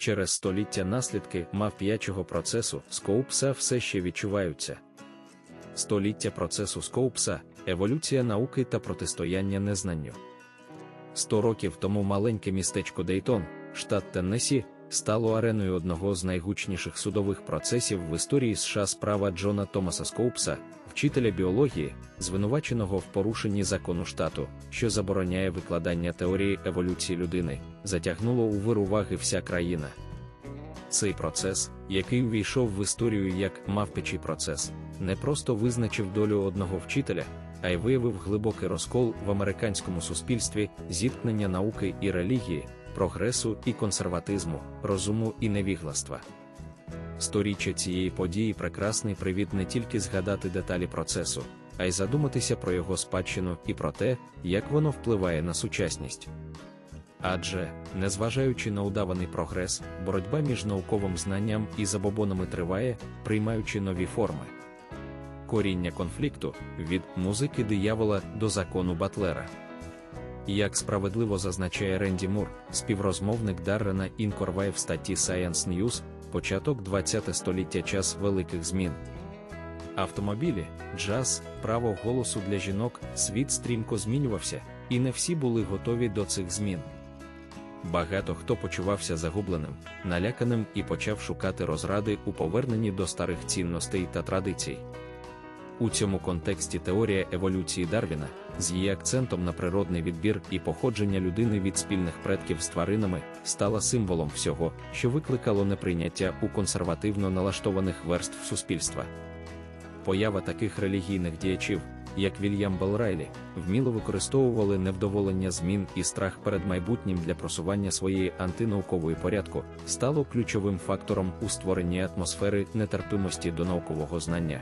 через століття наслідки мавп'ячого процесу Скоупса все ще відчуваються. Століття процесу Скоупса еволюція науки та протистояння незнанню. Сто років тому маленьке містечко Дейтон, штат Теннесі, стало ареною одного з найгучніших судових процесів в історії США справа Джона Томаса Скоупса, вчителя біології, звинуваченого в порушенні закону штату, що забороняє викладання теорії еволюції людини, затягнуло у вир уваги вся країна. Цей процес, який увійшов в історію як мавпичий процес, не просто визначив долю одного вчителя, а й виявив глибокий розкол в американському суспільстві, зіткнення науки і релігії, прогресу і консерватизму, розуму і невігластва. Сторіччя цієї події прекрасний привід не тільки згадати деталі процесу, а й задуматися про його спадщину і про те, як воно впливає на сучасність. Адже, незважаючи на удаваний прогрес, боротьба між науковим знанням і забобонами триває, приймаючи нові форми. Коріння конфлікту від музики диявола до закону Батлера. Як справедливо зазначає Ренді Мур, співрозмовник Даррена Інкорвай в статті Science News, початок 20 століття час великих змін. Автомобілі, джаз, право голосу для жінок, світ стрімко змінювався, і не всі були готові до цих змін. Багато хто почувався загубленим, наляканим і почав шукати розради у поверненні до старих цінностей та традицій. У цьому контексті теорія еволюції Дарвіна, з її акцентом на природний відбір і походження людини від спільних предків з тваринами, стала символом всього, що викликало неприйняття у консервативно налаштованих верств суспільства. Поява таких релігійних діячів, як Вільям Белрайлі, вміло використовували невдоволення змін і страх перед майбутнім для просування своєї антинаукової порядку, стало ключовим фактором у створенні атмосфери нетерпимості до наукового знання.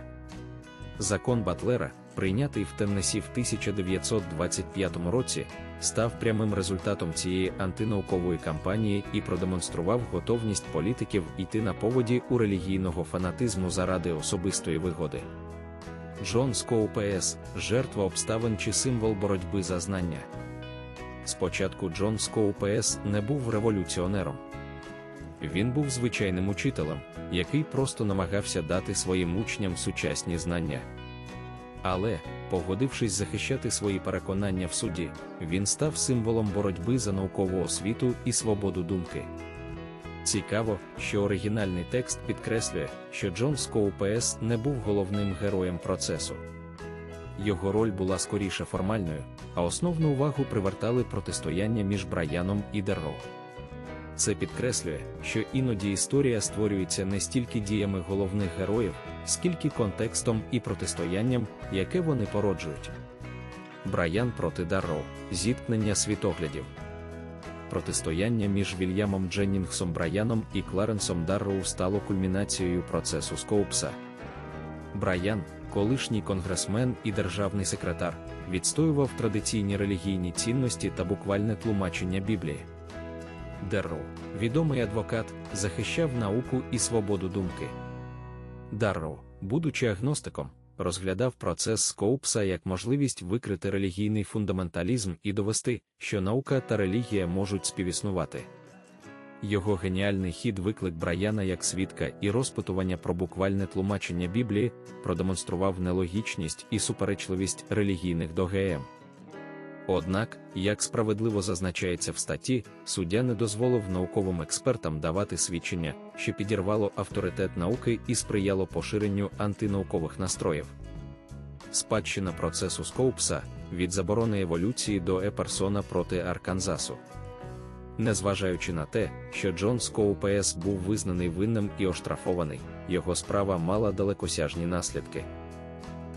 Закон Батлера, прийнятий в Теннесі в 1925 році, став прямим результатом цієї антинаукової кампанії і продемонстрував готовність політиків йти на поводі у релігійного фанатизму заради особистої вигоди. Джон Скоу П.С. жертва обставин чи символ боротьби за знання. Спочатку Джон Скоу П.С. не був революціонером. Він був звичайним учителем, який просто намагався дати своїм учням сучасні знання. Але, погодившись захищати свої переконання в суді, він став символом боротьби за наукову освіту і свободу думки. Цікаво, що оригінальний текст підкреслює, що Джон Скоупс не був головним героєм процесу. Його роль була скоріше формальною, а основну увагу привертали протистояння між Браяном і Дерро. Це підкреслює, що іноді історія створюється не стільки діями головних героїв, скільки контекстом і протистоянням, яке вони породжують. Браян проти Дарроу – зіткнення світоглядів. Протистояння між Вільямом Дженнінгсом Браяном і Кларенсом Дарроу стало кульмінацією процесу Скоупса. Браян, колишній конгресмен і державний секретар, відстоював традиційні релігійні цінності та буквальне тлумачення Біблії. Дерроу, відомий адвокат, захищав науку і свободу думки. Дарроу, будучи агностиком, розглядав процес Скоупса як можливість викрити релігійний фундаменталізм і довести, що наука та релігія можуть співіснувати. Його геніальний хід виклик Браяна як свідка і розпитування про буквальне тлумачення Біблії продемонстрував нелогічність і суперечливість релігійних догеєм. Однак, як справедливо зазначається в статті, суддя не дозволив науковим експертам давати свідчення, що підірвало авторитет науки і сприяло поширенню антинаукових настроїв. Спадщина процесу Скоупса від заборони еволюції до Еперсона проти Арканзасу. Незважаючи на те, що Джон Скоупес був визнаний винним і оштрафований, його справа мала далекосяжні наслідки.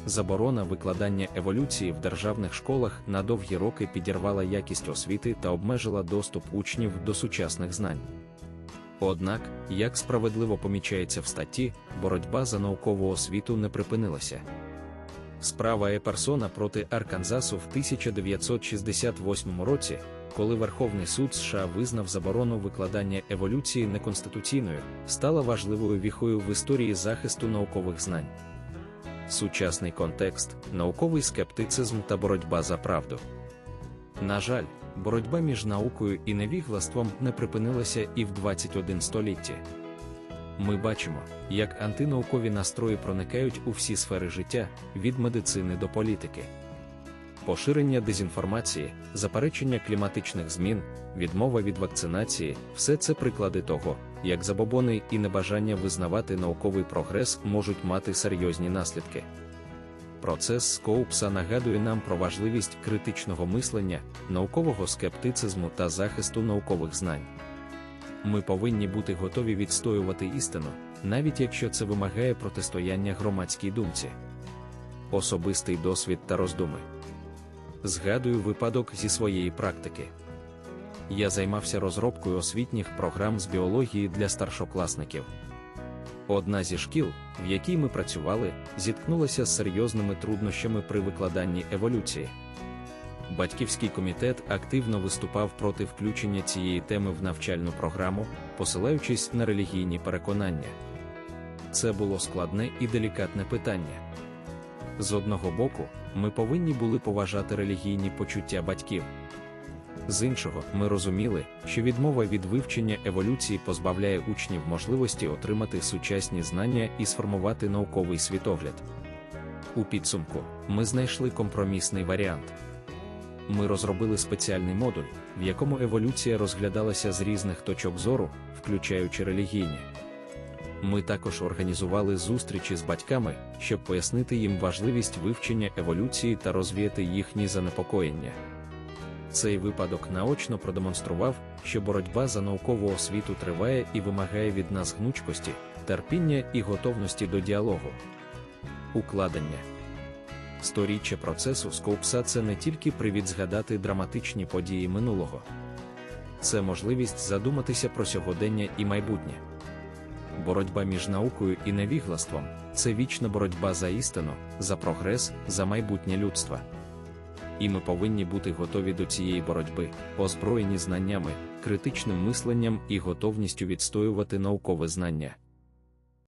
Заборона викладання еволюції в державних школах на довгі роки підірвала якість освіти та обмежила доступ учнів до сучасних знань. Однак, як справедливо помічається в статті, боротьба за наукову освіту не припинилася. Справа Еперсона проти Арканзасу в 1968 році, коли Верховний суд США визнав заборону викладання еволюції неконституційною, стала важливою віхою в історії захисту наукових знань сучасний контекст, науковий скептицизм та боротьба за правду. На жаль, боротьба між наукою і невіглаством не припинилася і в 21 столітті. Ми бачимо, як антинаукові настрої проникають у всі сфери життя, від медицини до політики. Поширення дезінформації, заперечення кліматичних змін, відмова від вакцинації все це приклади того, як забобони і небажання визнавати науковий прогрес можуть мати серйозні наслідки. Процес Скоупса нагадує нам про важливість критичного мислення, наукового скептицизму та захисту наукових знань. Ми повинні бути готові відстоювати істину, навіть якщо це вимагає протистояння громадській думці. Особистий досвід та роздуми. Згадую випадок зі своєї практики. Я займався розробкою освітніх програм з біології для старшокласників. Одна зі шкіл, в якій ми працювали, зіткнулася з серйозними труднощами при викладанні еволюції. Батьківський комітет активно виступав проти включення цієї теми в навчальну програму, посилаючись на релігійні переконання. Це було складне і делікатне питання. З одного боку, ми повинні були поважати релігійні почуття батьків. З іншого, ми розуміли, що відмова від вивчення еволюції позбавляє учнів можливості отримати сучасні знання і сформувати науковий світогляд. У підсумку, ми знайшли компромісний варіант. Ми розробили спеціальний модуль, в якому еволюція розглядалася з різних точок зору, включаючи релігійні. Ми також організували зустрічі з батьками, щоб пояснити їм важливість вивчення еволюції та розвіяти їхні занепокоєння. Цей випадок наочно продемонстрував, що боротьба за наукову освіту триває і вимагає від нас гнучкості, терпіння і готовності до діалогу. Укладення сторіччя процесу Скоупса це не тільки привід згадати драматичні події минулого, це можливість задуматися про сьогодення і майбутнє. Боротьба між наукою і невіглаством це вічна боротьба за істину, за прогрес, за майбутнє людства. І ми повинні бути готові до цієї боротьби, озброєні знаннями, критичним мисленням і готовністю відстоювати наукове знання.